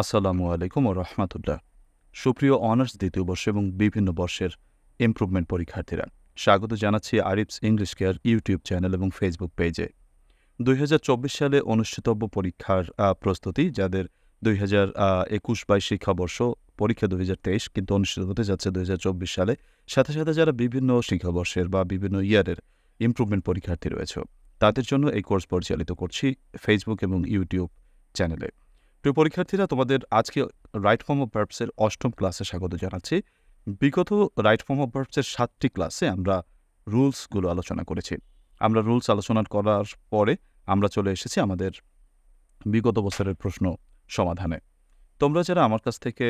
আসসালামু আলাইকুম ও রহমাতুল্লাহ। সুপ্রিয় অনার্স দ্বিতীয় বর্ষ এবং বিভিন্ন বর্ষের ইমপ্রুভমেন্ট পরীক্ষার্থীরা, স্বাগত জানাচ্ছি Arif's English care YouTube channel এবং ফেসবুক পেজে দুই হাজার চব্বিশ সালে অনুষ্ঠিতব্য পরীক্ষার প্রস্তুতি, যাদের দুই হাজার একুশ বাইশ শিক্ষাবর্ষ পরীক্ষা দুই হাজার তেইশ কিন্তু অনুষ্ঠিত হতে যাচ্ছে দুই হাজার চব্বিশ সালে। সাথে সাথে যারা বিভিন্ন শিক্ষাবর্ষের বা বিভিন্ন ইয়ারের ইমপ্রুভমেন্ট পরীক্ষার্থী রয়েছে, তাদের জন্য এই কোর্স পরিচালিত করছি ফেসবুক এবং ইউটিউব চ্যানেলে প্রিয় পরীক্ষার্থীরা, তোমাদের আজকে রাইট ফর্ম অফ ভার্বসের অষ্টম ক্লাসে স্বাগত জানাচ্ছি। বিগত রাইট ফর্ম অফ ভার্বসের সাতটি ক্লাসে আমরা রুলসগুলো আলোচনা করেছি। আমরা রুলস আলোচনা করার পরে আমরা চলে এসেছি আমাদের বিগত বছরের প্রশ্ন সমাধানে। তোমরা যারা আমার কাছ থেকে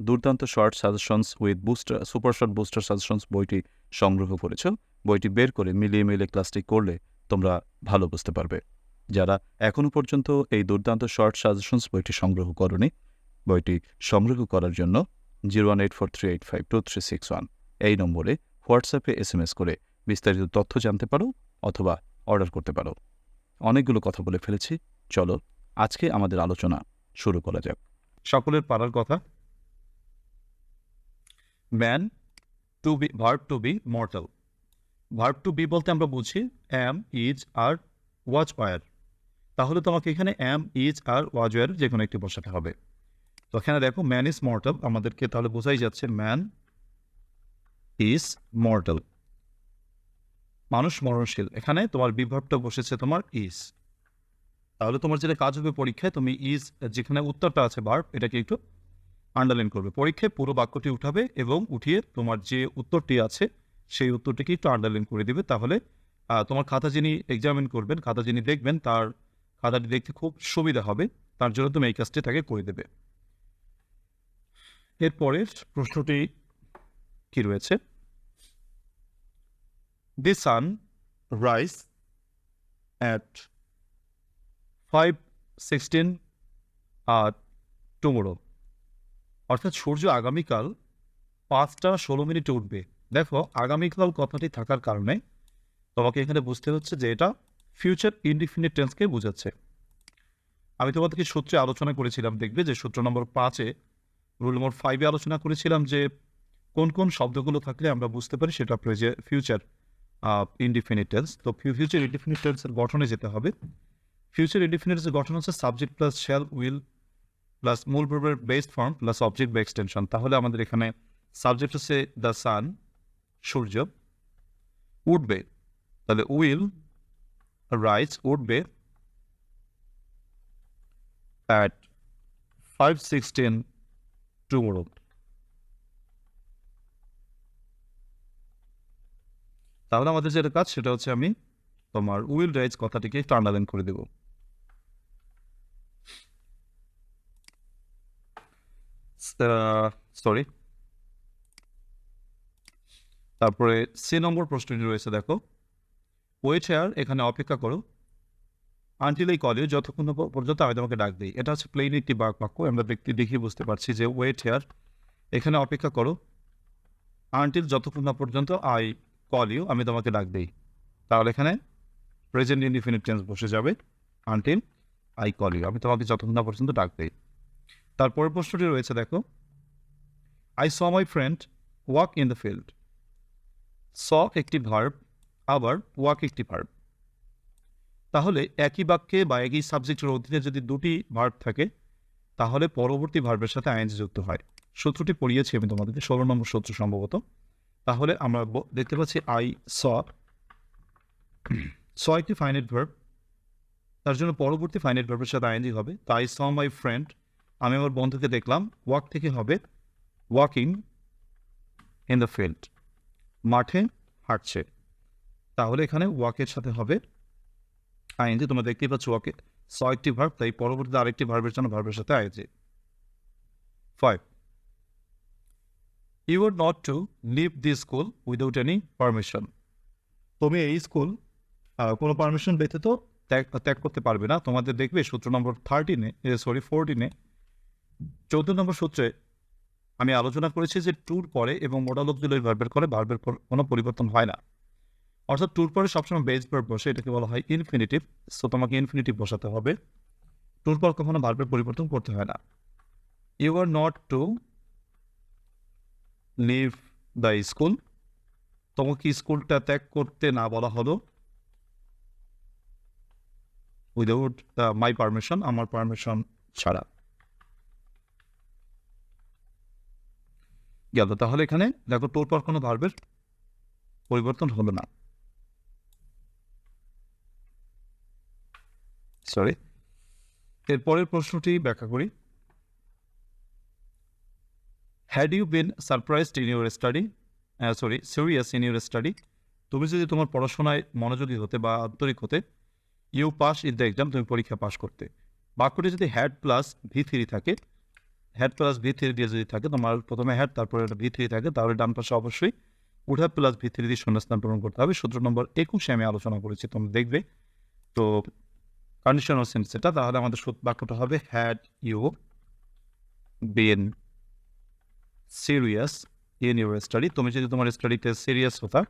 দুর্দান্ত short suggestions with booster super short booster suggestions বইটি সংগ্রহ করেছ, বইটি বের করে মিলিয়ে মিলিয়ে ক্লাসটি করলে তোমরা ভালো বুঝতে পারবে। যারা এখনও পর্যন্ত এই দুর্দান্ত শর্ট সাজেশনস বইটি সংগ্রহ করনি, বইটি সংগ্রহ করার জন্য zero one eight four three eight five two three six one এই নম্বরে হোয়াটসঅ্যাপে এস এম এস করে বিস্তারিত তথ্য জানতে পারো অথবা অর্ডার করতে পারো। অনেকগুলো কথা বলে ফেলেছি, চলো আজকে আমাদের আলোচনা শুরু করা যাক। সকলের পারার কথা? Man to be verb to be mortal verb to be বলতে আমরা বুঝি am is are was were তাহলে তোমাকে এখানে অ্যাম ইজ আর ওয়াজ ওয়ার যে কোনো একটি বসাতে হবে। তো এখানে দেখো ম্যান ইজ মর্টাল আমাদেরকে তাহলে বোঝাই যাচ্ছে ম্যান ইজ মর্টাল মানুষ মরণশীল, এখানে তোমার বিভাবটা বসেছে তোমার ইজ তাহলে তোমার যেটা কাজ হবে পরীক্ষায়, তুমি ইজ যেখানে উত্তরটা আছে ভার্ব এটাকে একটু আন্ডারলাইন করবে। পরীক্ষায় পুরো বাক্যটি উঠাবে এবং উঠিয়ে তোমার যে উত্তরটি আছে, সেই উত্তরটিকে একটু আন্ডারলাইন করে দিবে। তাহলে তোমার খাতা যিনি এক্সামিন করবেন খাতা যিনি দেখবেন, তার খাতাটি দেখতে খুব সুবিধা হবে, তার জন্য তুমি এই কাজটি তাকে করে দেবে। এরপরের প্রশ্নটি কি রয়েছে? The sun rise at five sixteen R tomorrow অর্থাৎ সূর্য আগামীকাল পাঁচটা ষোলো মিনিটে উঠবে। দেখো, আগামীকাল কথাটি থাকার কারণে তোমাকে এখানে বুঝতে হচ্ছে যে এটা ফিউচার ইনডিফিনিট টেন্সকে বোঝাচ্ছে। আমি তোমাদেরকে সূত্রে আলোচনা করেছিলাম, দেখবে যে সূত্র নম্বর পাঁচে রুল নম্বর ফাইভে আলোচনা করেছিলাম যে কোন কোন শব্দগুলো থাকলে আমরা বুঝতে পারি সেটা ফিউচার ইনডিফিনিট টেন্স তো ফিউচার ইনডিফিনিট টেন্সের গঠনে যেতে হবে। ফিউচার ইনডিফিনিটের গঠন হচ্ছে subject plus shall will plus মূল ভার্বের বেসড ফর্ম প্লাস অবজেক্ট বা এক্সটেনশন তাহলে আমাদের এখানে সাবজেক্ট হচ্ছে দ্য সান সূর্য, উঠবে। তাহলে উইল রাইজ উঠবে অ্যাট ফাইভ সিক্সটিন টুমোরো তাহলে আমাদের যেটা কাজ, সেটা হচ্ছে আমি তোমার উইল রাইজ কথাটিকে একটু করে দেবো। সরি তারপরে সি নম্বর প্রশ্নটি রয়েছে, দেখো। ওয়েট হেয়ার এখানে অপেক্ষা করো। আনটিল এই কলে যতক্ষণ পর্যন্ত আমি তোমাকে ডাক দিই। এটা হচ্ছে প্লেন একটি বাক বাক্য, আমরা দেখতে দেখি বুঝতে পারছি যে ওয়েট হেয়ার এখানে অপেক্ষা করো। আনটিল যতক্ষণ না পর্যন্ত আই কল ইউ আমি তোমাকে ডাক দিই। তাহলে এখানে প্রেজেন্ট ইনডিফিনিট টেন্স বসে যাবে। আনটিল আই কল ইউ আমি তোমাকে যতক্ষণ না পর্যন্ত ডাক দিই। তারপরের প্রশ্নটি রয়েছে, দেখো। I saw my friend walk in the field saw একটি ভার্ব আবার ওয়াক একটি ভার্ব তাহলে একই বাক্যে বা একই সাবজেক্টের অধীনে যদি দুটি ভার্ব থাকে, তাহলে পরবর্তী ভার্বের সাথে আইএনজি যুক্ত হয়। সূত্রটি পড়িয়েছি আমি তোমাদেরকে, ষোলো নম্বর সূত্র সম্ভবত। তাহলে আমরা দেখতে পাচ্ছি আই স স একটি ফাইনাইট ভার্ব তার জন্য পরবর্তী ফাইনাইট ভার্বের সাথে আইএনজি হবে। তাই স মাই ফ্রেন্ড আমি আমার বন্ধুকে দেখলাম। ওয়াক থেকে হবে ওয়াকিং ইন দ্য ফিল্ড মাঠে হাঁটছে। তাহলে এখানে ওয়াকের সাথে হবে আইএনজি তোমরা দেখতেই পাচ্ছ ওয়াকে একটি ভার্ব তাই পরবর্তীতে আরেকটি ভার্বের জন্য ভার্বের সাথে ING five you are not to leave the school without any permission তুমি এই স্কুল কোনো পারমিশন ব্যতীত ত্যাগ ত্যাগ করতে পারবে না। তোমাদের দেখবে সূত্র নম্বর থার্টিনে সরি ফোরটিনে চৌদ্দ নম্বর সূত্রে আমি আলোচনা করেছি যে ট্যুর পরে এবং মোডাল অফ দিলের ভার্বের করে ভার্বের কোনো পরিবর্তন হয় না। অর্থাৎ ট্যুর পরে সবসময় বেস ভার্ব বসে এটাকে বলা হয় ইনফিনিটিভ সো তোমাকে ইনফিনিটিভ বসাতে হবে। ট্যুর পর কখনো ভার্বের পরিবর্তন করতে হয় না। You are not to leave the school তোমাকে স্কুলটা ত্যাগ করতে না বলা হলো। উইদাউট দ্য মাই পারমিশন আমার পারমিশন ছাড়া। গেল। তাহলে এখানে দেখো তোর পর কোনো ভার্বের পরিবর্তন হলো না। সরি এরপরের প্রশ্নটি ব্যাখ্যা করি। Had you been surprised in your study sorry serious in your study তুমি যদি তোমার পড়াশোনায় মনোযোগী হতে বা আন্তরিক হতে you pass in the exam তুমি পরীক্ষা পাস করতে। বাক্যটি যদি হ্যাড প্লাস ভি থ্রি থাকে হ্যাড প্লাস ভি থ্রি দিয়ে যদি থাকে, তোমার প্রথমে হ্যাড তারপরে একটা ভি থ্রি থাকে, তাহলে ডান পাশে অবশ্যই উঠা প্লাস ভি থ্রি দিয়ে শূন্যস্থান পূরণ করতে হবে। সূত্র নম্বর একুশে আমি আলোচনা করেছি, তোমরা দেখবে। তো কন্ডিশনাল সেন্স এটা তাহলে আমাদের বাক্যটা হবে had you been serious in your study তুমি যদি তোমার স্টাডিতে সিরিয়াস হতা,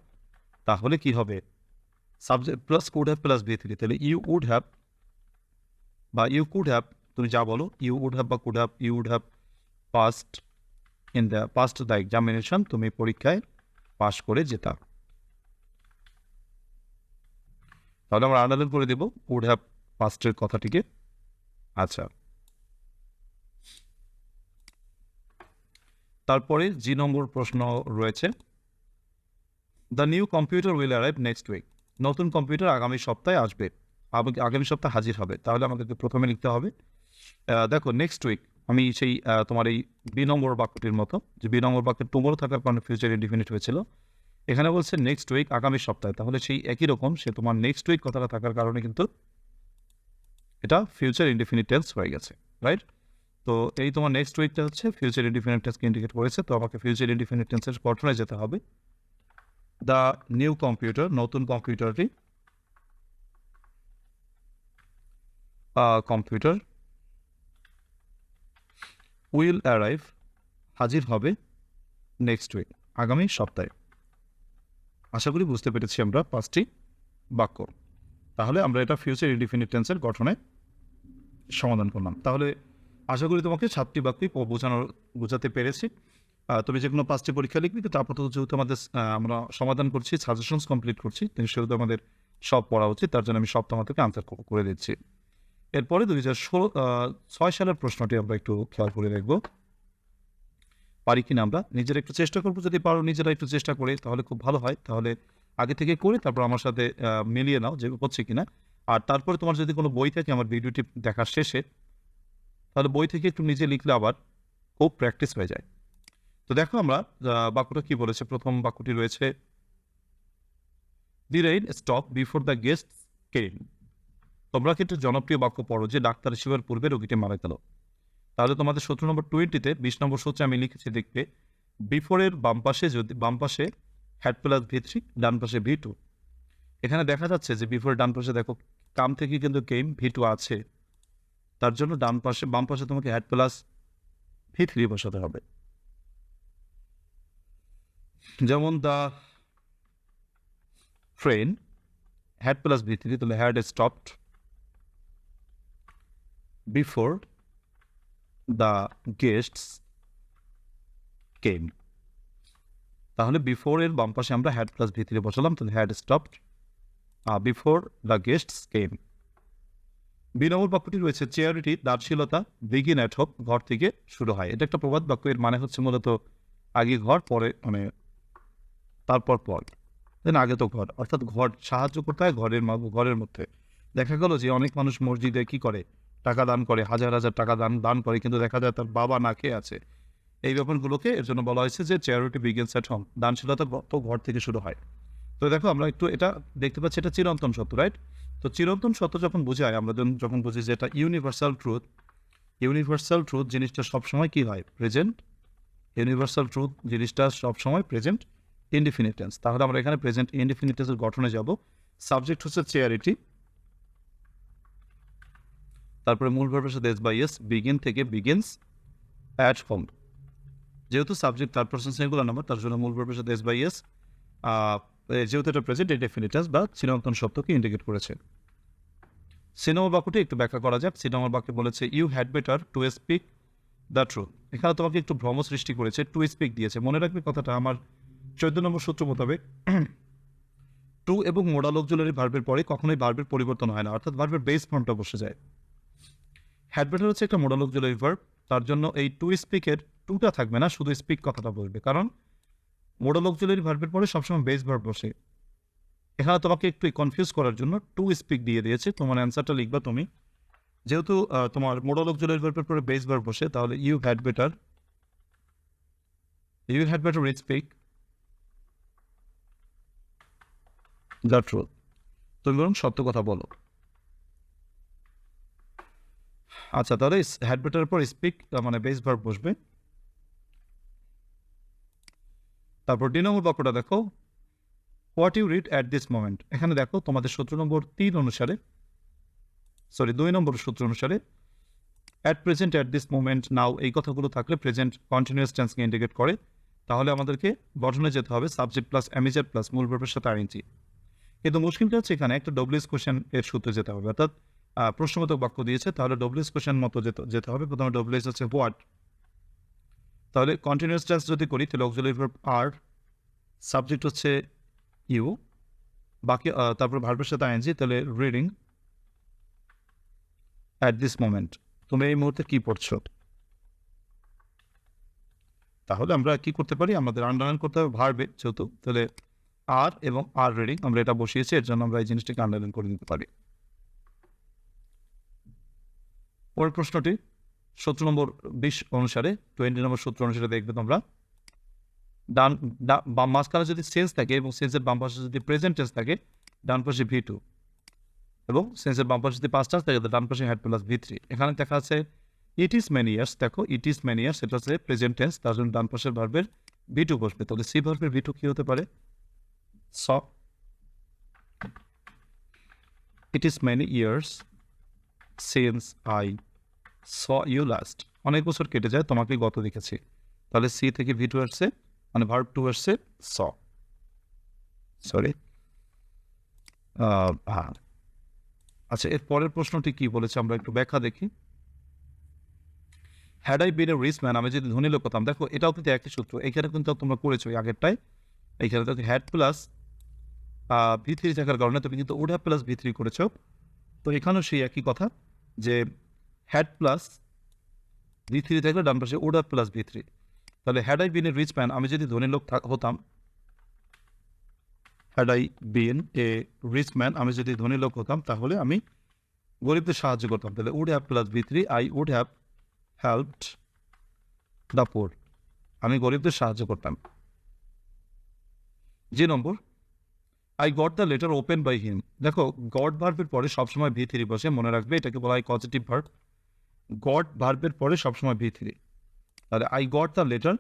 তাহলে কি হবে? Subject plus could have plus V three তাহলে ইউ উড হ্যাভ বা ইউ কুড হ্যাভ তুমি যা বলো ইউ উড হ্যাভ বা could have you would have past in the past the examination তুমি পরীক্ষায় পাশ করে যেতাম তাহলে আমরা আন্ডারলাইন করে দেব উড হ্যাভ পাস্টের কথাটিকে। আচ্ছা। তারপরে জি নম্বর প্রশ্ন রয়েছে। The new computer will arrive next week নতুন কম্পিউটার আগামী সপ্তাহে আসবে। আগামী সপ্তাহে হাজির হবে। তাহলে আমাদেরকে প্রথমে লিখতে হবে দেখো নেক্সট উইক আমি সেই তোমার এই বি নম্বর বাক্যটির মতো, যে বি নম্বর বাক্যের টুমোরো থাকার কারণে ফিউচার ইনডিফিনিট হয়েছিল। এখানে বলছে নেক্সট উইক আগামী সপ্তাহে। তাহলে সেই একই রকম, সে তোমার নেক্সট উইক কথাটা থাকার কারণে কিন্তু এটা ফিউচার ইনডিফিনিট টেন্স হয়ে গেছে রাইট তো এই তোমার নেক্সট উইকটা হচ্ছে ফিউচার ইনডিফিনিট টেন্সকে ইন্ডিকেট করেছে, তো আমাকে ফিউচার ইনডিফিনিট টেন্সের গঠনে যেতে হবে। দ্য নিউ কম্পিউটার নতুন কম্পিউটারটি কম্পিউটার উইল অ্যারাইভ হাজির হবে নেক্সট উইক আগামী সপ্তাহে। আশা করি বুঝতে পেরেছি আমরা পাঁচটি বাক্য। তাহলে আমরা এটা ফিউচার ইনডিফিনিট টেন্সের গঠনে সমাধান করলাম। তাহলে আশা করি তোমাকে সাতটি বাক্যই বোঝানোর, বোঝাতে পেরেছি। তুমি যে কোনো পাঁচটি পরীক্ষা লিখবি কিন্তু আপাতত যেহেতু আমাদের আমরা সমাধান করছি সাজেশনস কমপ্লিট করছি সেহেতু আমাদের সব পড়া উচিত, তার জন্য আমি সব তোমাদেরকে আনসার করে দিচ্ছি। এরপরে দুই হাজার ষোলো ছয় সালের প্রশ্নটি আমরা একটু খেয়াল করে দেখব। পারি কিনা আমরা? নিজেরা একটু চেষ্টা করব, যদি পারো নিজেরা একটু চেষ্টা করি, তাহলে খুব ভালো হয়। তাহলে আগে থেকে করে তারপর আমার সাথে মিলিয়ে নাও যে হচ্ছে কিনা। আর তারপরে তোমার যদি কোনো বই থাকে আমার ভিডিওটি দেখার শেষে, তাহলে বই থেকে একটু নিজে লিখলে আবার খুব প্র্যাকটিস হয়ে যায়। তো দেখো আমরা বাক্যটা কি বলেছে? প্রথম বাক্যটি রয়েছে the rain stop before the guest came তোমরা কিন্তু জনপ্রিয় বাক্য পড়ো যে ডাক্তার শিবের পূর্বে রোগীটি মারা গেল? তাহলে তোমাদের সতেরো নম্বর টোয়েন্টিতে বিশ নম্বর সূত্রে আমি লিখেছি, দেখবে বিফোরের বাম পাশে যদি, বাম পাশে হ্যাড প্লাস ভি থ্রি ডান পাশে ভি টু এখানে দেখা যাচ্ছে যে বিফোরের ডান পাশে দেখো কাম থেকে কিন্তু কেম ভি আছে। তার জন্য ডান পাশে, বাম পাশে তোমাকে হ্যাড প্লাস ভি থ্রি বসাতে হবে। যেমন the train had plus V three তাহলে had stopped before the guests came তাহলে বিফোর এর বাম পাশে আমরা হ্যাড প্লাস ভি থ্রি বসালাম, তাহলে had stopped before the guests came number বাক্যটি রয়েছে চেয়ারিটি দার্শীলতা বিগিন অ্যাট হোপ ঘর থেকে শুরু হয়। এটা একটা প্রবাদ বাক্য, এর মানে হচ্ছে মূলত আগে ঘর, পরে মানে তারপর পর, দেন আগে তো ঘর। অর্থাৎ ঘর সাহায্য করতে হয় ঘরের ঘরের মধ্যে। দেখা গেল যে অনেক মানুষ মসজিদে কি করে? টাকা দান করে, হাজার হাজার টাকা দান দান করে, কিন্তু দেখা যায় তার বাবা না খেয়ে আছে। এই ব্যাপারগুলোকে এর জন্য বলা হয়েছে যে চ্যারিটি বিগিনস অ্যাট হোম দানশীলতা তো ঘর থেকে শুরু হয়। তো দেখো আমরা একটু এটা দেখতে পাচ্ছি, এটা চিরন্তন সত্য রাইট তো চিরন্তন সত্য যখন বোঝায়, আমরা যখন- বুঝি যে এটা ইউনিভার্সাল ট্রুথ ইউনিভার্সাল ট্রুথ জিনিসটা সবসময় কি হয়? প্রেজেন্ট ইউনিভার্সাল ট্রুথ জিনিসটা সবসময় প্রেজেন্ট ইনডিফিনিটেন্স তাহলে আমরা এখানে প্রেজেন্ট ইনডিফিনিটেন্সের গঠনে যাব। সাবজেক্ট হচ্ছে চেয়ারিটি তারপরে মূল ভার্বের সাথে এস বাই এস বিগিন থেকে বিগিনস অ্যাট হোম যেহেতু subject third person singular number তার জন্য মূল ভার্বের সাথে এস বাই এস যেহেতু এটা প্রেজেন্ট ইনডিফিনিটেন্স বা চিরন্তন শব্দকে ইন্ডিকেট করেছে। সিনেমা বাক্যটি একটু ব্যাখ্যা করা যাক। সিনেমা বাক্যে বলেছে you had better to speak the truth এখানে তোমাকে একটু ভ্রম সৃষ্টি করেছে টু স্পিক দিয়েছে। মনে রাখবে কথাটা, আমার চোদ্দ নম্বর সূত্র মোতাবেক। টু এবং মোডাল অক্সিলারি ভার্বের পরে কখনোই ভার্বের পরিবর্তন হয় না, অর্থাৎ ভার্বের বেস ফর্মটা বসে যায়। হ্যাড বেটার হচ্ছে একটা মোডাল অক্সিলারি ভার্ব তার জন্য এই টু স্পিকের টুটা থাকবে না, শুধু স্পিক কথাটা বলবে। কারণ মোডাল অক্সিলারি ভার্বের পরে সবসময় বেস ভার্ব বসে। এখানে তোমাকে একটু কনফিউজ করার জন্য টু স্পিক দিয়ে দিয়েছে, তোমার অ্যান্সারটা লিখবা তুমি। যেহেতু তোমার মোডাল অক্সিলারি ভার্বের পরে বেস ভার্ব বসে, তাহলে you had better you had better speak the truth তুমি বরং সত্য কথা বলো। আচ্ছা তাহলে হ্যাড বেটার পর স্পিক মানে বেস ভার্ব বসবে। তারপর ডি নম্বর বাক্যটা দেখো what you read at this moment এখানে দেখো, তোমাদের সূত্র নম্বর তিন অনুসারে সরি দুই নম্বর সূত্র অনুসারে at present at this moment now এই কথাগুলো থাকলে প্রেজেন্ট কন্টিনিউয়াস টেন্সকে ইন্ডিকেট করে, তাহলে আমাদেরকে গঠনে যেতে হবে সাবজেক্ট প্লাস অ্যামিজার প্লাস মূল ভার্বের সাথে আইএনজি কিন্তু মুশকিলটা হচ্ছে এখানে একটা ডব্লিউএস কোশ্চেন এর সূত্রে যেতে হবে, অর্থাৎ প্রশ্নবোধক বাক্য দিয়েছে, তাহলে ডব্লিউএস কোশ্চেন মতো যেতে যেতে হবে। প্রথমে ডব্লিউএস হচ্ছে হোয়াট তাহলে কন্টিনিউয়াস টেন্স যদি করি, তাহলে অক্সিলারি ভার্ব আর সাবজেক্ট হচ্ছে ইউ বাকি তারপর ভার্বের সাথে আইএনজি তাহলে রিডিং অ্যাট দিস মোমেন্ট তুমি এই মুহূর্তে কী পড়ছো? তাহলে আমরা কি করতে পারি? আমাদের আন্ডারলাইন করতে হবে ভার্বে যেহেতু তাহলে আর এবং আর রিডিং আমরা এটা বসিয়েছি, এর জন্য আমরা এই জিনিসটাকে আন্ডারলাইন করে নিতে পারি। পরের প্রশ্নটি সূত্র নম্বর বিশ অনুসারে টোয়েন্টি নম্বর সূত্র অনুসারে দেখবে তোমরা, ডান বাম মাঝখানে যদি সেন্স থাকে এবং সেন্সের বাম পাশে যদি প্রেজেন্ট টেন্স থাকে, ডান পাশে ভি টু এবং সেন্সের বাম পাশে যদি পাঁচ টাস থাকে ডান পাশে হ্যাড প্লাস ভি থ্রি এখানে দেখা আছে ইট ইজ মেনি ইয়ার্স দেখো ইট ইজ মেনি ইয়ার্স এটা হচ্ছে প্রেজেন্ট টেন্স তার জন্য ডান পাশের ভার্বের ভি টু বসবে। তাহলে সি ভার্বের ভি টু কী হতে পারে? So it is many years since I saw you last অনেক বছর কেটে যায় তোমাকে গত দেখেছি। তাহলে সি থেকে ভি টু আসছে মানে ভার্ব টু আসছে স সরি হ্যাঁ আচ্ছা এর পরের প্রশ্নটি কি বলেছে? আমরা একটু ব্যাখ্যা দেখি। Had I been a rich man আমি যদি ধনী লোক হতাম, দেখো, এটাও কিন্তু একই সূত্র। এখানে কিন্তু তোমরা করেছ এই আগেরটাই এখানে দেখো হ্যাড প্লাস ভি থ্রি থাকার কারণে তুমি কিন্তু ওডা প্লাস ভি থ্রি করেছ। তো এখানেও সেই একই কথা, যে হ্যাড প্লাস ভি থ্রি থাকলে ডান পাশে ওডা প্লাস ভি থ্রি তাহলে had I been a rich man আমি যদি ধনী লোক হতাম had I been a rich man আমি যদি ধনী লোক হতাম, তাহলে আমি গরিবদের সাহায্য করতাম। তাহলে would have plus V three I would have helped the poor আমি গরিবদের সাহায্য করতাম। যে নম্বর I got the letter open by him দেখো গড ভার্বের পরে সবসময় ভি থ্রি বসে মনে রাখবে, এটাকে বলা হয় পজিটিভ ভার্ব গড ভার্বের পরে সবসময় ভি থ্রি তাহলে I got the letter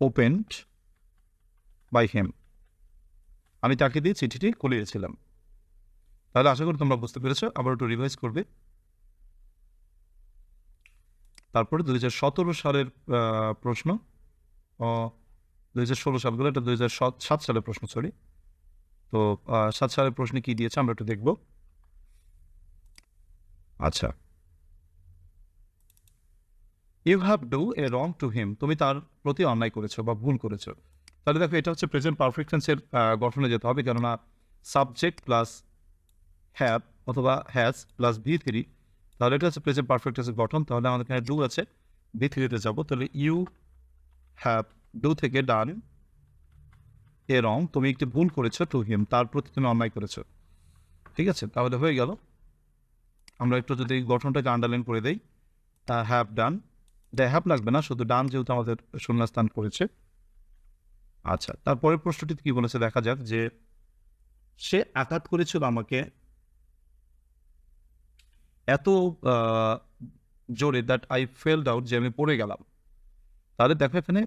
opened by him আমি তাকে দিয়ে চিঠিটি খুলিয়েছিলাম। তাহলে আশা করি তোমরা বুঝতে পেরেছ, আবার একটু রিভাইজ করবে। তারপরে দুই সতেরো সালের প্রশ্ন দুই হাজার ষোলো সালগুলো এটা দুই হাজার সাত সালের প্রশ্ন সরি তো সাত সালের প্রশ্নে কি দিয়েছে আমরা একটু দেখব। আচ্ছা। You have do a wrong to him তুমি তার প্রতি অন্যায় করেছ বা ভুল করেছ। তাহলে দেখো, এটা হচ্ছে প্রেজেন্ট পারফেক্ট টেন্সের গঠনে যেতে হবে, কেননা সাবজেক্ট প্লাস হ্যাভ অথবা হ্যাজ প্লাস ভি থ্রি তাহলে এটা হচ্ছে প্রেজেন্ট পারফেক্ট গঠন। তাহলে আমাদের এখানে ডু আছে ভি থ্রিতে যাব। তাহলে ইউ হ্যাভ ডু থেকে ডান এ রং তুমি একটি ভুল করেছ টু হিম তার প্রতি তুমি অন্যায় করেছ। ঠিক আছে? তাহলে হয়ে গেল। আমরা একটু যদি গঠনটাকে আন্ডারলাইন করে দেই হ্যাভ ডান দ্য হ্যাভ লাগবে না, শুধু ডান যেহেতু আমাদের শূন্যস্থান করেছে। আচ্ছা তারপরের প্রশ্নটিতে কি বলেছে? দেখা যাক যে সে আঘাত করেছিল আমাকে এত জোরে দ্যাট আই ফেল্ড আউট যে আমি পড়ে গেলাম। তাহলে দেখো এখানে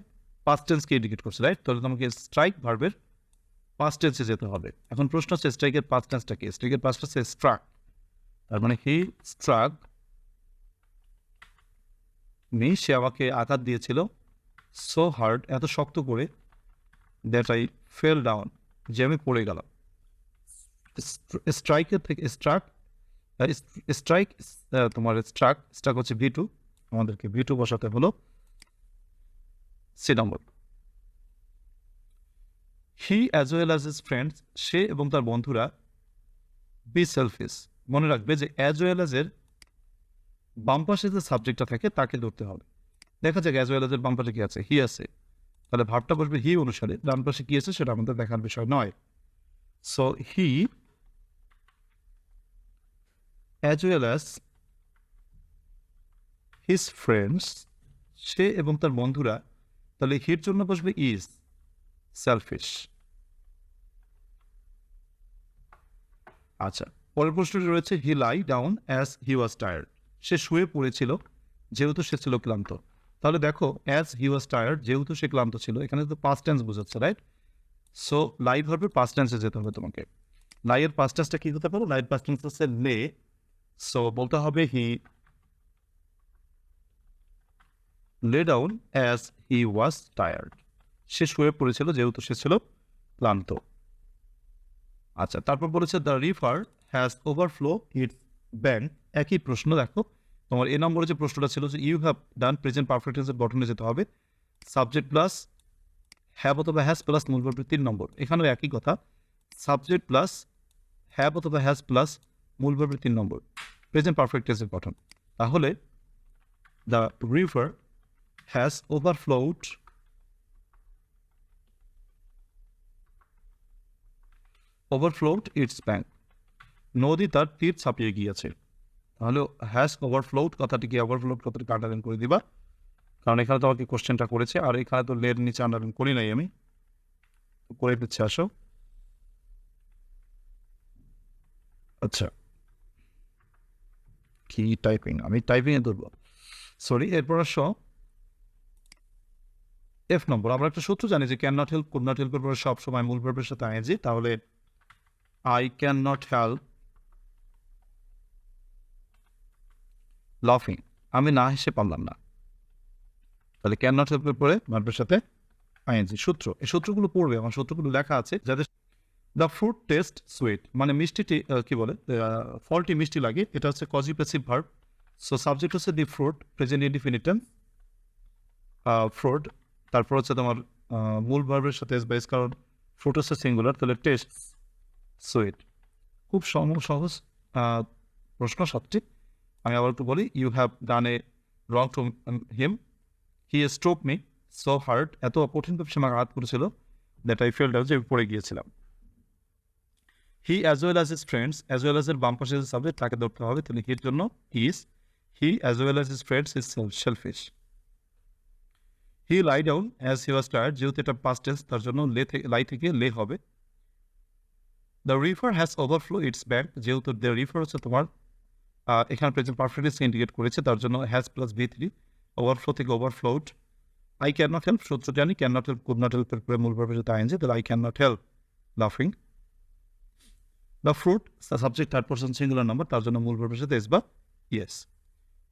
পাস্ট টেন্সকে ইন্ডিকেট করছে রাইট তাহলে তোমাকে স্ট্রাইক ভার্বের পাস্ট টেন্সে যেতে হবে। এখন প্রশ্ন হচ্ছে স্ট্রাইকের পাস্ট টেন্সটা কি? স্ট্রাইকের পাস্ট হচ্ছে স্ট্রাক তার মানে হি স্ট্রাক মি সে আমাকে আঘাত দিয়েছিল সো হার্ড এত শক্ত করে দ্যাট আই ফেল ডাউন যে আমি পড়ে গেলাম। স্ট্রাইকের থেকে স্ট্রাক স্ট্রাইক তোমার স্ট্রাক স্ট্রাক হচ্ছে ভি টু আমাদেরকে ভি টু বসাতে হলো। C number he as well as his friends সে এবং তার বন্ধুরা বি সেলফিস মনে রাখবে যে অ্যাজ ওয়েল অ্যাজ এর বাম পাশে যে সাবজেক্টটা থাকে, তাকে ধরতে হবে। দেখা যাক অ্যাজ ওয়েল অ্যাজ এর বাম পাশে কি আছে। হি আছে। তাহলে ভাবটা বসবে হি অনুসারে। ডান পাশে কি আছে সেটা আমাদের দেখার বিষয় নয়। So he as well as his friends সে এবং তার বন্ধুরা, তাহলে হির জন্য বসবে ইজ সেলফিশ আচ্ছা। পরের প্রশ্নটি রয়েছে he lie down as he was tired সে শুয়ে পড়েছিল, যেহেতু সে ছিল ক্লান্ত। তাহলে দেখো অ্যাজ হি ওয়াজ টায়ার্ড যেহেতু সে ক্লান্ত ছিল, এখানে তো পাস্ট টেন্স বোঝাচ্ছে রাইট সো লাই ভার্বের পাস্ট টেন্সে যেতে হবে তোমাকে। লাইয়ের পাস্ট টেন্সটা কী হতে পারে? লাইয়ের পাস্ট টেন্স হচ্ছে লে। সো বলতে হবে he lay down as he was tired সে শুয়ে পড়েছিল, যেহেতু সে ছিল ক্লান্ত। আচ্ছা তারপর বলেছে the river has overflow it bank একই প্রশ্ন, দেখো, তোমার এ নম্বরে যে প্রশ্নটা ছিল যে you have done present perfect টেন্সের গঠনে যেতে হবে সাবজেক্ট প্লাস হ্যাভ অথবা হ্যাজ প্লাস মূল ভার্বের তিন নম্বর, এখানেও একই কথা সাবজেক্ট প্লাস হ্যাভ অথবা হ্যাজ প্লাস মূল ভার্বের তিন নম্বর প্রেজেন্ট পারফেক্ট টেন্সের গঠন তাহলে the river has overflowed overflowed its bank নদী তার তীর ছাপিয়ে গিয়েছে। তাহলে হ্যাজ ওভারফ্লোড কথাটিকে ওভারফ্লোড কথাটিকে আন্ডারলাইন করে দিবা। কারণ এখানে তো আমাকে কোশ্চেনটা করেছে, আর এখানে তো লের নিচে আন্ডারলাইন করি নাই আমি। করে দিচ্ছি, আসো। আচ্ছা। কি টাইপিং আমি টাইপিংয়ে ধরবো। সরি এরপর আসো। এফ নম্বর আমরা একটা সূত্র জানি যে can not help could not হেল্পের পরে সব সময় মূল ভার্বের সাথে আইজি তাহলে আই ক্যান নট হেল্প লাফিং আমি না হেসে পারলাম না। তাহলে ক্যান নট হেল্পের পরে ভার্বের সাথে আইএনজি সূত্র। এই সূত্রগুলো পড়বে, আমার সূত্রগুলো লেখা আছে। যাদের দ্য ফ্রুট টেস্ট সুইট মানে মিষ্টিটি কি বলে? ফলটি মিষ্টি লাগে। এটা হচ্ছে কজিপ্রেসিভ ভার্ব সো সাবজেক্ট হচ্ছে the fruit present indefinite tense fruit তারপর হচ্ছে তোমার মূল ভার্বের সাথে এস বাইস কারণ ফ্রুট হচ্ছে সিঙ্গুলার তাহলে টেস্ট সুইট খুব সহজ প্রশ্ন সাতটি আমি আবার একটু বলি you have done a wrong to him he stroke me so hard এত কঠিনভাবে সে আমাকে আঘাত করেছিল দ্যাট আই ফেল যে পড়ে গিয়েছিলাম। He as well as his friends as well as এর বাম পাশে সাবজেক্ট তাকে ধরতে হবে, তিনি হির জন্য is he as well as his friends is selfish he lie down as he was tired যেহেতু এটা পাস্ট টেন্স তার জন্য লে থেকে লাই থেকে লে হবে। The river has overflow its back যেহেতু দ্য রিভার হচ্ছে তোমার এখানে প্রেজেন্ট পারফেক্টলি ইন্ডিকেট করেছে, তার জন্য has plus V three overflow থেকে overflowed I can not help সূত্র জানি can not help could not হেল্পের পরে মূল ভাবে যদি আইনছে তাহলে আই ক্যান নট হেল্প লাফিং the fruit subject third person singular number তার জন্য মূল সাথে এস বা ইয়েস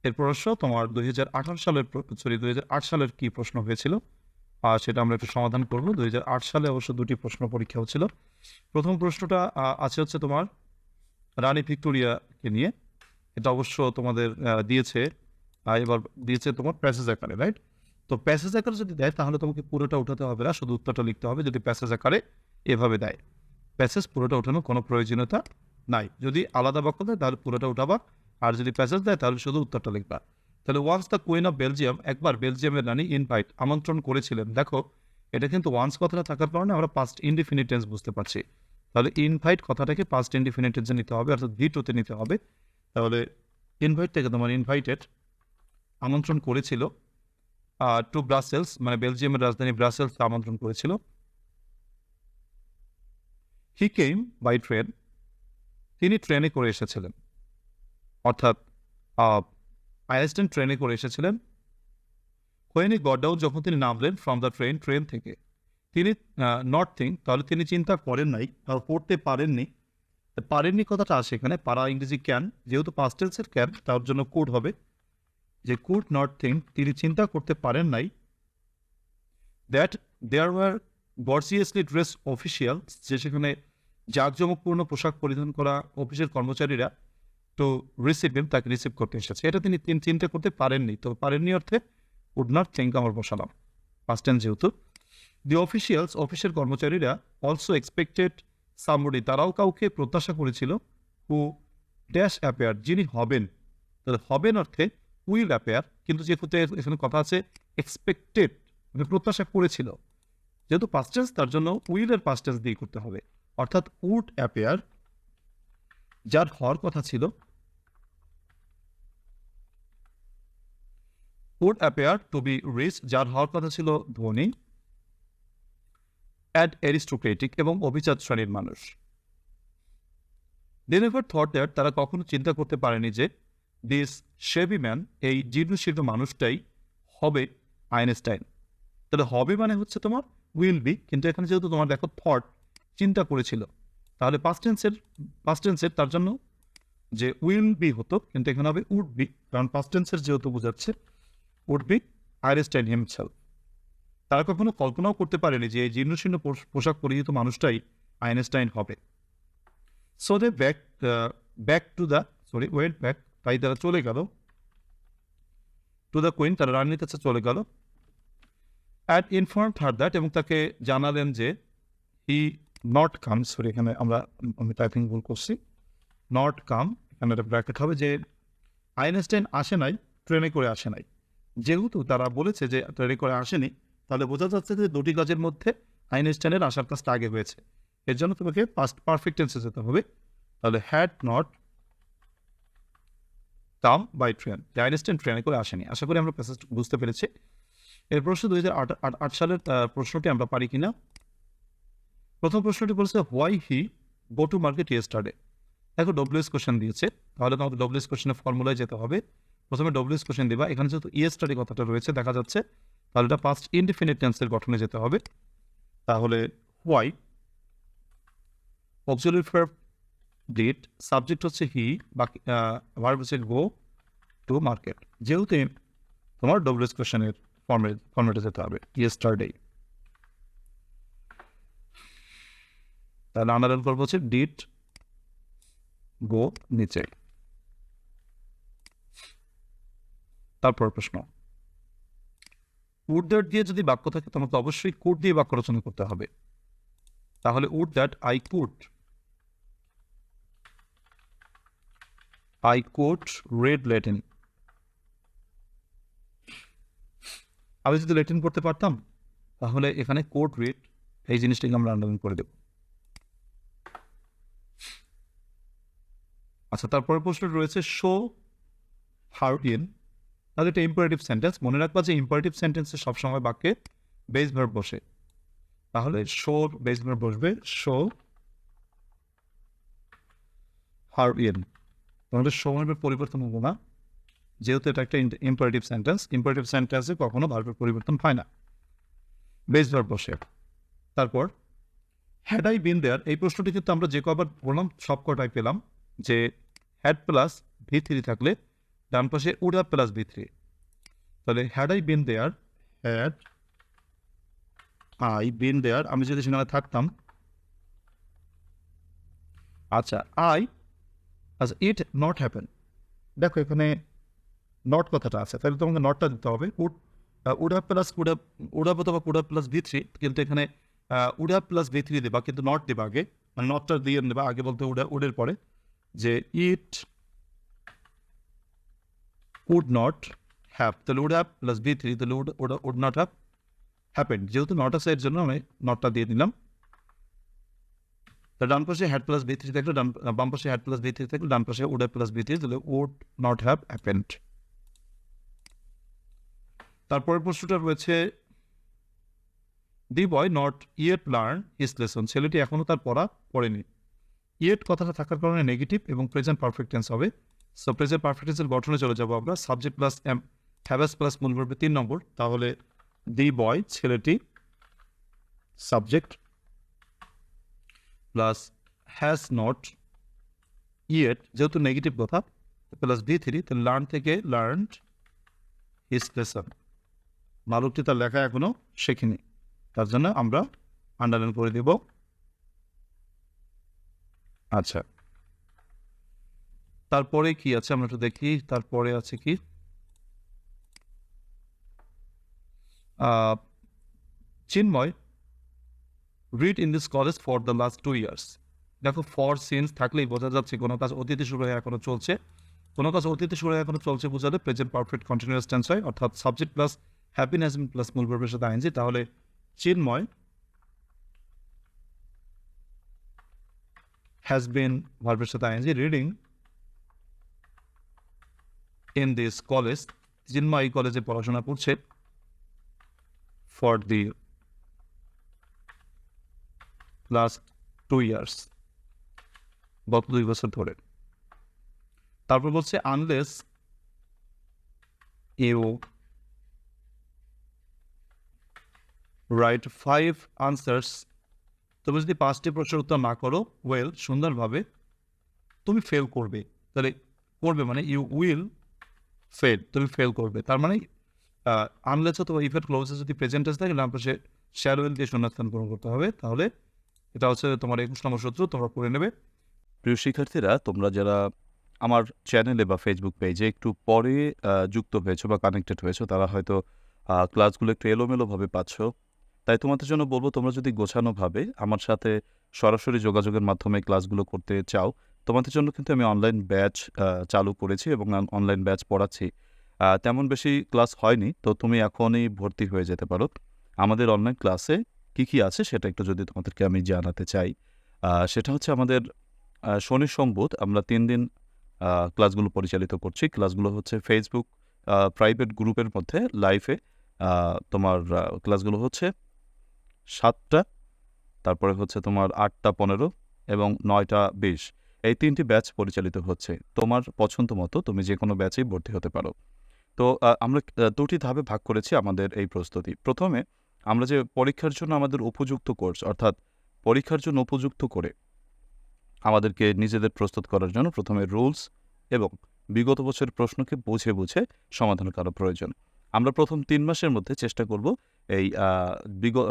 এরপর আসো, তোমার দুই হাজার আঠারো সালের সরি দুই হাজার আট সালের কী প্রশ্ন হয়েছিল? আর সেটা আমরা একটু সমাধান করব। দুই হাজার আট সালে অবশ্য দুটি প্রশ্ন পরীক্ষা হচ্ছিল। প্রথম প্রশ্নটা আছে হচ্ছে তোমার রানী ভিক্টোরিয়াকে নিয়ে। এটা অবশ্য তোমাদের দিয়েছে এবার দিয়েছে তোমার প্যাসেজ আকারে রাইট তো প্যাসেজ আকারে যদি দেয়, তাহলে তোমাকে পুরোটা উঠাতে হবে না, শুধু উত্তরটা লিখতে হবে যদি প্যাসেজ আকারে এভাবে দেয়। প্যাসেজ পুরোটা ওঠানোর কোনো প্রয়োজনীয়তা নাই। যদি আলাদা বাক্য দেয়, তাহলে পুরোটা উঠাবা, আর যদি প্যাসেজ দেয়, তাহলে শুধু উত্তরটা লিখবা। তাহলে once the queen of Belgium একবার বেলজিয়ামের রানী ইনভাইট আমন্ত্রণ করেছিলেন। দেখো, এটা কিন্তু ওয়ান্স কথাটা থাকার কারণে আমরা পাস্ট ইনডিফিনিটেন্স বুঝতে পারছি। তাহলে ইনভাইট কথাটাকে পাস্ট ইনডিফিনিটেন্সে নিতে হবে, অর্থাৎ টুতে নিতে হবে। তাহলে ইনভাইট থেকে তোমার ইনভাইটেড আমন্ত্রণ করেছিল টু ব্রাসেলস মানে বেলজিয়ামের রাজধানী ব্রাসেলস আমন্ত্রণ করেছিল। হি কেম বাই ট্রেন তিনি ট্রেনে করে এসেছিলেন। অর্থাৎ আইএসটেন ট্রেনে করে এসেছিলেন। হোয়েনি গডাউন যখন তিনি নামলেন ফ্রম দ্য ট্রেন ট্রেন থেকে, তিনি নট থিঙ্ক তাহলে তিনি চিন্তা করেন নাই করতে পারেননি। পারেননি কথাটা আসে এখানে, পারা ইংরেজি ক্যান যেহেতু পাস্টেলসের ক্যান তার জন্য কোড হবে। যে কুড নট থিঙ্ক তিনি চিন্তা করতে পারেন নাই। That there were gorgeously dress official যে সেখানে জাঁকজমকপূর্ণ পোশাক পরিধান করা অফিসের কর্মচারীরা, তো রিসিভ তাকে রিসিভ করতে এসেছে। এটা তিনি তিন চিন্তা করতে পারেননি। তো পারেননি অর্থে উড নট থিঙ্ক আমার বসালাম। ফার্স্ট টাইম যেহেতু। দি অফিসিয়ালস অফিসের কর্মচারীরা অলসো এক্সপেক্টেড সামবডি, তারাও কাউকে প্রত্যাশা করেছিল হু ড্যাশ অ্যাপেয়ার যিনি হবেন। তাহলে হবেন অর্থে উইল অ্যাপেয়ার কিন্তু যেহেতু এখানে কথা আছে এক্সপেক্টেড মানে প্রত্যাশা করেছিল। যেহেতু পাস্ট টেন্স তার জন্য উইলের পাস্ট টেন্স দিয়ে করতে হবে। অর্থাৎ উড অ্যাপেয়ার যার হওয়ার কথা ছিল, would appear to be rich যার হওয়ার কথা ছিল ধনী অ্যাড অ্যারিস্টোক্রেটিক এবং অভিজাত শ্রেণির মানুষ। দে থট দ্যাট তারা কখনো চিন্তা করতে পারেনি যে দিস শেভি ম্যান, এই জীর্ণশীর্ণ মানুষটাই হবে আইনস্টাইন। তাহলে হবে মানে হচ্ছে তোমার উইল বি, কিন্তু এখানে যেহেতু তোমার দেখো থট চিন্তা করেছিল, তাহলে পাস্ট টেন্সের পাস্ট টেন্সের তার জন্য যে উইল বি হতো, কিন্তু এখানে হবে উড বি, কারণ পাস্ট টেন্সের যেহেতু বোঝাচ্ছে, উড বি আইনস্টাইন হিমসেলফ। তারা কখনো কল্পনাও করতে পারেনি যে জীর্ণশীর্ণ পোশ- পোশাক পরিহিত মানুষটাই আইনস্টাইন হবে। So they back back to the sorry wait back তাই তারা চলে গেল। টু দ্য কুইন তারা রানীর কাছে চলে গেল। অ্যাট ইনফর্ম থার দ্যাট এবং তাকে জানালেন যে হি নট কাম সরি এখানে আমরা, আমি টাইপিং ভুল করছি। নট কাম এখানে একটা ব্র্যাকেট হবে যে আইনস্টাইন আসে নাই, ট্রেনে করে আসে নাই। যেহেতু তারা বলেছে যে ট্রেনে করে আসেনি তাহলে বোঝা যাচ্ছে যে দুটি কাজের মধ্যে আইনস্টাইনের আসার কাজটা আগে হয়েছে। এর জন্য তোমাকে পাস্ট পারফেক্ট টেন্সে যেতে হবে। তাহলে had not come by train Einstein ট্রেনে করে আসেনি। আশা করি আমরা প্যাসেজ বুঝতে পেরেছি। এর প্রশ্ন দুই হাজার আট সালের প্রশ্নটি আমরা পারি কিনা? প্রথম প্রশ্নটি বলছে why he go to market yesterday দেখো ডব্লিউএস কোশ্চেন দিয়েছে। তাহলে তোমাকে ডব্লিউএস কোশ্চেনের ফর্মুলায় যেতে হবে। প্রথমে ডব্লিউএস কোশ্চেন দিবা। এখানে যেহেতু ইয়ে ইয়েস্টারডে কথাটা রয়েছে, দেখা যাচ্ছে তাহলে এটা পাস্ট ইনডিফিনিট টেন্সের গঠনে যেতে হবে। তাহলে হোয়াই অক্সিলারি ভার্ব সাবজেক্ট হচ্ছে হি বাকি ভার্ব হচ্ছে গো টু মার্কেট যেহেতু তোমার ডব্লিউএস কোশ্চেনের ফর্মে ফর্মেটে যেতে হবে ইয়েস্টারডে তাহলে আন্ডারলাইন করব হচ্ছে ডিড গো নিচে। তারপর প্রশ্ন। উড দ্যাট দিয়ে যদি বাক্য থাকে, তোমাকে অবশ্যই কুড দিয়ে বাক্য রচনা করতে হবে। তাহলে would that I could I could read Latin আমি যদি লেটিন করতে পারতাম, তাহলে এখানে কোট রেড এই জিনিসটাকে আমরা আন্ডারলাইন করে দেব। আচ্ছা তারপরে প্রশ্ন রয়েছে শো ইন তাহলে এটা ইম্পারেটিভ সেন্টেন্স মনে রাখবা যে ইম্পারেটিভ সেন্টেন্সে সবসময় বাক্যে বেস ভার্ব বসে। তাহলে শো বেস ভার্ব বসবে। শো হার ইন তোমাদের সময়ের পরিবর্তন হব না। যেহেতু এটা একটা ইম্পারেটিভ সেন্টেন্স ইম্পারেটিভ সেন্টেন্সে কখনো ভার্বের পরিবর্তন হয় না। বেস ভার্ব বসে। তারপর হ্যাড আই বিন দেয়ার এই প্রশ্নটি কিন্তু আমরা যে কবার বললাম সব কটাই পেলাম যে হ্যাড প্লাস ভি থ্রি থাকলে ডান পাশে উড প্লাস বি থ্রি। তাহলে had I been there had I been there আমি যদি সেখানে থাকতাম আচ্ছা আই আচ্ছা ইট নট হ্যাপেন দেখো, এখানে নট কথাটা আছে, তাহলে তোমাকে নটটা দিতে হবে। Would would plus, would have would have অথবা উড প্লাস ভি থ্রি, কিন্তু এখানে উড প্লাস ভি থ্রি দেবা, কিন্তু নট দেবা আগে। মানে নটটা দিয়ে দেবা আগে বলতে উড, উডের পরে, যে ইট উড নট হ্যাভ তাহলে would have plus V three তাহলে would would not have happen যেহেতু নট আছে এর জন্য আমি নটটা দিয়ে দিলাম। তা ডান পাশে হ্যাড প্লাস বি থ্রি থাকলে ডান বাম পাশে হ্যাড প্লাস বি থ্রি থাকলে ডান পাশে উড প্লাস বি থ্রি তাহলে উড নট হ্যাভ অ্যাপেন্ড তারপরের প্রশ্নটা রয়েছে the boy not yet learn his lesson ছেলেটি এখনও তার পড়া পড়েনি। ইয়েট কথাটা থাকার কারণে নেগেটিভ এবং প্রেজেন্ট পারফেক্ট টেন্স হবে। সো প্রেজেন্ট পারফেক্ট টেন্সের গঠনে চলে যাব আমরা। Subject plus am have has plus মূল ভার্বে তিন নম্বর। তাহলে দি বয়, ছেলেটি subject plus has not yet যেহেতু নেগেটিভ কথা প্লাস ভি থ্রি তো লার্ন থেকে লার্ন হিস লেসন তার লেখা এখনও শেখেনি। তার জন্য আমরা আন্ডারলাইন করে দেব। আচ্ছা। তারপরে কি আছে? আমরা একটু দেখি, তারপরে আছে কি? Chinmoy read in this college for the last two years দেখো ফর সিন্স থাকলেই বোঝা যাচ্ছে কোনো কাজ অতীতে শুরু হয়ে এখনও চলছে। কোনো কাজ অতীতে শুরু হয়ে এখনও চলছে বোঝালে প্রেজেন্ট পারফেক্ট কন্টিনিউয়াস টেন্স হয়। অর্থাৎ সাবজেক্ট প্লাস হ্যাপিনেস প্লাস মূল ভার্বের আইনজি। তাহলে চিন্ময় হ্যাজ বিন ভার্বের সাথে ING reading in this college Chinmoy কলেজে পড়াশোনা করছে for the last two years গত দুই বছর ধরে। তারপর বলছে unless you write five answers তুমি যদি পাঁচটি প্রশ্নের উত্তর না করো ওয়েল সুন্দরভাবে তুমি ফেল করবে। তাহলে করবে মানে ইউ উইল ফেল তুমি ফেল করবে। তার মানে আনলেস অথবা ইফের ক্লোজে যদি প্রেজেন্টেজ থাকে না পাশে শ্যার ওয়েল দিয়ে শূন্যস্থান পূরণ করতে হবে। তাহলে এটা হচ্ছে তোমার একুশ নম্বর সূত্র তোমরা করে নেবে। প্রিয় শিক্ষার্থীরা, তোমরা যারা আমার চ্যানেলে বা ফেসবুক পেজে একটু পরে যুক্ত হয়েছো বা কানেক্টেড হয়েছো, তারা হয়তো ক্লাসগুলো একটু এলোমেলোভাবে পাচ্ছ। তাই তোমাদের জন্য বলব, তোমরা যদি গোছানোভাবে আমার সাথে সরাসরি যোগাযোগের মাধ্যমে ক্লাসগুলো করতে চাও তোমাদের জন্য কিন্তু আমি অনলাইন ব্যাচ চালু করেছি এবং অনলাইন ব্যাচ পড়াচ্ছি। তেমন বেশি ক্লাস হয়নি, তো তুমি এখনই ভর্তি হয়ে যেতে পারো। আমাদের অনলাইন ক্লাসে কী কী আছে সেটা একটু যদি তোমাদেরকে আমি জানাতে চাই। সেটা হচ্ছে আমাদের শনি সম্বোধ আমরা তিন দিন ক্লাসগুলো পরিচালিত করছি। ক্লাসগুলো হচ্ছে ফেসবুক প্রাইভেট গ্রুপের মধ্যে লাইভে তোমার ক্লাসগুলো হচ্ছে সাতটা, তারপরে হচ্ছে তোমার আটটা পনেরো এবং নয়টা বিশ। এই তিনটি ব্যাচ পরিচালিত হচ্ছে। তোমার পছন্দ মতো তুমি যে কোনো ব্যাচেই ভর্তি হতে পারো। তো আমরা দুটি ধাপে ভাগ করেছি আমাদের এই প্রস্তুতি। প্রথমে আমরা যে পরীক্ষার জন্য আমাদের উপযুক্ত কোর্স, অর্থাৎ পরীক্ষার জন্য উপযুক্ত করে আমাদেরকে নিজেদের প্রস্তুত করার জন্য প্রথমে রুলস এবং বিগত বছরের প্রশ্নকে বুঝে বুঝে সমাধান করা প্রয়োজন। আমরা প্রথম তিন মাসের মধ্যে চেষ্টা করব এই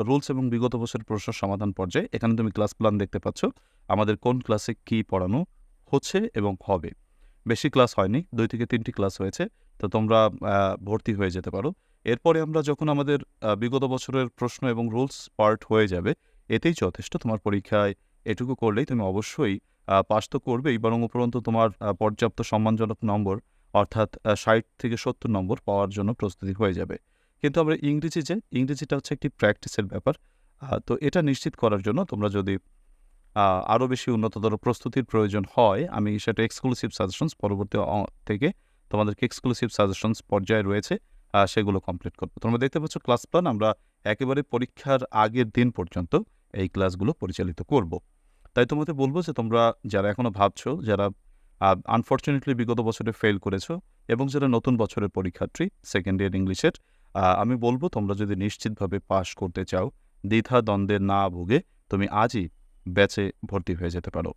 রুলস এবং বিগত বছরের প্রশ্ন সমাধান পর্যায়ে। এখানে তুমি ক্লাস প্ল্যান দেখতে পাচ্ছ। আমাদের কোন ক্লাসে কি পড়ানো হচ্ছে এবং হবে। বেশি ক্লাস হয়নি, দুই থেকে তিনটি ক্লাস হয়েছে, তো তোমরা ভর্তি হয়ে যেতে পারো। এরপরে আমরা যখন আমাদের বিগত বছরের প্রশ্ন এবং রুলস পার্ট হয়ে যাবে, এতেই যথেষ্ট তোমার পরীক্ষায় এটুকু করলেই তুমি অবশ্যই পাস তো করবেই, বরং উপরন্তু তোমার পর্যাপ্ত সম্মানজনক নম্বর, অর্থাৎ ষাট থেকে সত্তর নম্বর পাওয়ার জন্য প্রস্তুতি হয়ে যাবে। কিন্তু আমরা ইংরেজি যে, ইংরেজিটা হচ্ছে একটি প্র্যাকটিসের ব্যাপার তো এটা নিশ্চিত করার জন্য তোমরা যদি আরও বেশি উন্নততর প্রস্তুতির প্রয়োজন হয়, আমি সেটা এক্সক্লুসিভ সাজেশনস পরবর্তী থেকে তোমাদেরকে এক্সক্লুসিভ সাজেশনস পর্যায়ে রয়েছে সেগুলো কমপ্লিট করব। তোমরা দেখতে পাচ্ছ ক্লাস প্ল্যান আমরা একেবারে পরীক্ষার আগের দিন পর্যন্ত এই ক্লাসগুলো পরিচালিত করব। তাই তোমাদের বলব যে তোমরা যারা এখনও ভাবছ, যারা আনফর্চুনেটলি বিগত বছরে ফেল করেছ এবং যারা নতুন বছরের পরীক্ষার্থী সেকেন্ড ইয়ার ইংলিশের আমি বলব তোমরা যদি নিশ্চিতভাবে পাশ করতে চাও, দ্বিধা দ্বন্দ্বে না ভুগে তুমি আজই ব্যাচে ভর্তি হয়ে যেতে পারো।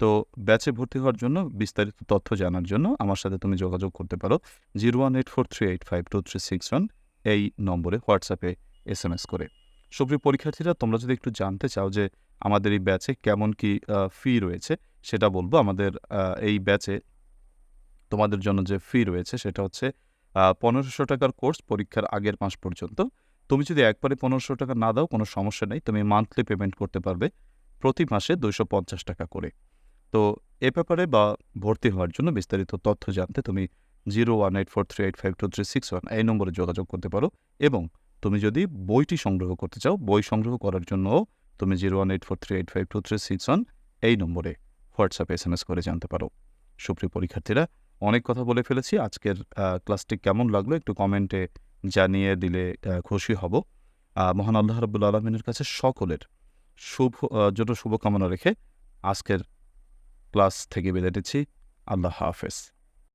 তো ব্যাচে ভর্তি হওয়ার জন্য বিস্তারিত তথ্য জানার জন্য আমার সাথে তুমি যোগাযোগ করতে পারো। Zero one eight four three eight five two three six one এই নম্বরে হোয়াটসঅ্যাপে এস এম এস করে। সুপ্রিয় পরীক্ষার্থীরা, তোমরা যদি একটু জানতে চাও যে আমাদের এই ব্যাচে কেমন কি ফি রয়েছে, সেটা বলব। আমাদের এই ব্যাচে তোমাদের জন্য যে ফি রয়েছে, সেটা হচ্ছে পনেরোশো টাকার কোর্স পরীক্ষার আগের মাস পর্যন্ত। তুমি যদি একবারে পনেরোশো টাকা না দাও, কোনো সমস্যা নেই। তুমি মান্থলি পেমেন্ট করতে পারবে। প্রতি মাসে দুইশো পঞ্চাশ টাকা করে। তো এ ব্যাপারে বা ভর্তি হওয়ার জন্য বিস্তারিত তথ্য জানতে তুমি zero one eight four three eight five two three six one এই নম্বরে যোগাযোগ করতে পারো এবং তুমি যদি বইটি সংগ্রহ করতে চাও, বই সংগ্রহ করার জন্য তুমি zero one eight four three eight five two three six one এই নম্বরে হোয়াটসঅ্যাপে এস এম এস করে জানতে পারো। সুপ্রিয় পরীক্ষার্থীরা, অনেক কথা বলে ফেলেছি। আজকের ক্লাসটি কেমন লাগল একটু কমেন্টে জানিয়ে দিলে খুশি হব। মহান আল্লাহ রবুল আলমিনের কাছে সকলের শুভ জন্য শুভকামনা রেখে আজকের ক্লাস থেকে বিদায় নিচ্ছি। আল্লাহ হাফেজ।